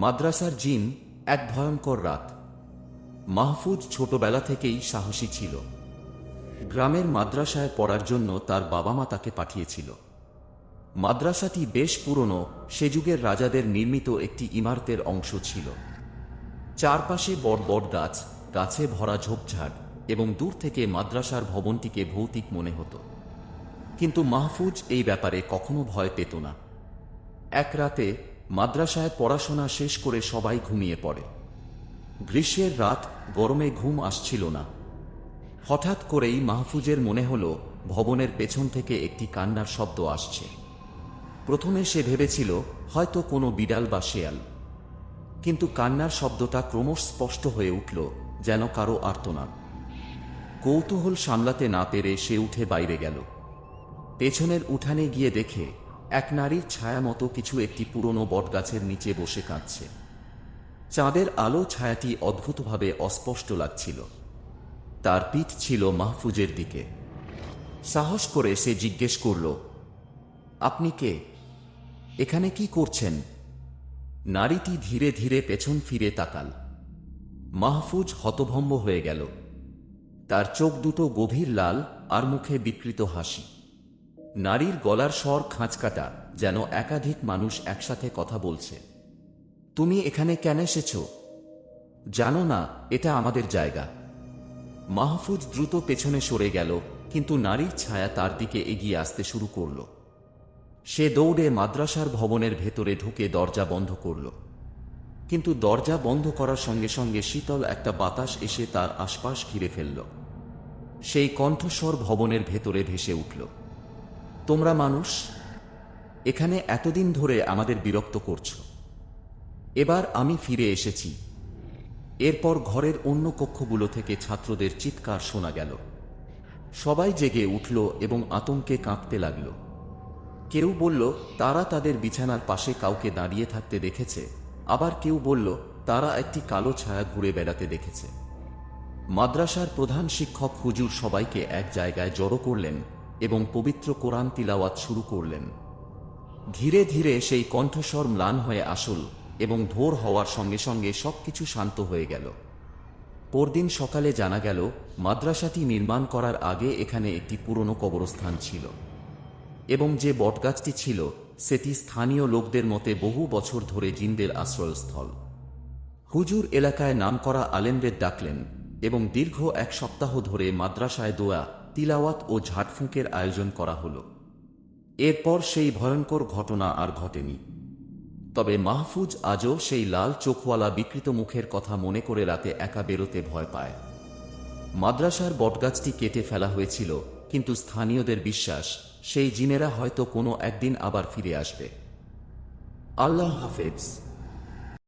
মাদ্রাসার জিন এক ভয়ঙ্কর রাত। মাহফুজ ছোটবেলা থেকেই সাহসী ছিল। গ্রামের মাদ্রাসায় পড়ার জন্য তার বাবা মা তাকে পাঠিয়েছিল। মাদ্রাসাটি বেশ পুরনো, সে যুগের রাজাদের নির্মিত একটি ইমারতের অংশ ছিল। চারপাশে বড় বড় গাছ, গাছে ভরা ঝোপঝাড় এবং দূর থেকে মাদ্রাসার ভবনটিকে ভৌতিক মনে হতো। কিন্তু মাহফুজ এই ব্যাপারে কখনো ভয় পেত না। এক রাতে মাদ্রাসায় পড়াশোনা শেষ করে সবাই ঘুমিয়ে পড়ে। গ্রীষ্মের রাত গরমে ঘুম আসছিল না। হঠাৎ করেই মাহফুজের মনে হল ভবনের পেছন থেকে একটি কান্নার শব্দ আসছে। প্রথমে সে ভেবেছিল হয়তো কোনো বিড়াল বা শেয়াল। কিন্তু কান্নার শব্দটা ক্রমশ স্পষ্ট হয়ে উঠল, যেন কারও আর্তনাদ। কৌতূহল সামলাতে না পেরে সে উঠে বাইরে গেল। পেছনের উঠানে গিয়ে দেখে এক নারীর ছায়া মতো কিছু একটি পুরনো বটগাছের নিচে বসে কাঁদছে। চাঁদের আলো ছায়াটি অদ্ভুতভাবে অস্পষ্ট লাগছিল। তার পিঠ ছিল মাহফুজের দিকে। সাহস করে সে জিজ্ঞেস করল, আপনি কে? এখানে কি করছেন? নারীটি ধীরে ধীরে পেছন ফিরে তাকাল। মাহফুজ হতভম্ব হয়ে গেল। তার চোখ দুটো গভীর লাল আর মুখে বিকৃত হাসি। নারীর গলার স্বর খাঁচকাটা যেন একাধিক মানুষ একসাথে কথা বলছে। তুমি এখানে কেন এসেছ? জানো না, এটা আমাদের জায়গা। মাহফুজ দ্রুত পেছনে সরে গেল, কিন্তু নারীর ছায়া তার দিকে এগিয়ে আসতে শুরু করল। সে দৌড়ে মাদ্রাসার ভবনের ভেতরে ঢুকে দরজা বন্ধ করল। কিন্তু দরজা বন্ধ করার সঙ্গে সঙ্গে শীতল একটা বাতাস এসে তার আশপাশ ঘিরে ফেলল। সেই কণ্ঠস্বর ভবনের ভেতরে ভেসে উঠল। তোমরা মানুষ, এখানে এতদিন ধরে আমাদের বিরক্ত করছ। এবার আমি ফিরে এসেছি। এরপর ঘরের অন্য কক্ষগুলো থেকে ছাত্রদের চিৎকার শোনা গেল। সবাই জেগে উঠল এবং আতঙ্কে কাঁপতে লাগল। কেউ বলল, তারা তাদের বিছানার পাশে কাউকে দাঁড়িয়ে থাকতে দেখেছে। আবার কেউ বলল, তারা একটি কালো ছায়া ঘুরে বেড়াতে দেখেছে। মাদ্রাসার প্রধান শিক্ষক হুজুর সবাইকে এক জায়গায় জড়ো করলেন। এবং পবিত্র কোরআন তিলাওয়াত শুরু করলেন। ধীরে ধীরে সেই কণ্ঠস্বর ম্লান হয়ে আসল এবং ভোর হওয়ার সঙ্গে সঙ্গে সবকিছু শান্ত হয়ে গেল। পরদিন সকালে জানা গেল, মাদ্রাসাটি নির্মাণ করার আগে এখানে একটি পুরনো কবরস্থান ছিল এবং যে বটগাছটি ছিল, সেটি স্থানীয় লোকদের মতে বহু বছর ধরে জিনদের আশ্রয়স্থল। হুজুর এলাকায় নামকরা আলেমদের ডাকলেন এবং দীর্ঘ এক সপ্তাহ ধরে মাদ্রাসায় দোয়া তিলাওয়াত ও ঝাড়ফুঁকের আয়োজন করা হল। এরপর সেই ভয়ঙ্কর ঘটনা আর ঘটেনি। তবে মাহফুজ আজও সেই লাল চোখওয়ালা বিকৃত মুখের কথা মনে করে রাতে একা বেরোতে ভয় পায়। মাদ্রাসার বটগাছটি কেটে ফেলা হয়েছিল, কিন্তু স্থানীয়দের বিশ্বাস, সেই জিনেরা হয়তো কোনো একদিন আবার ফিরে আসবে। আল্লাহ হাফেজ।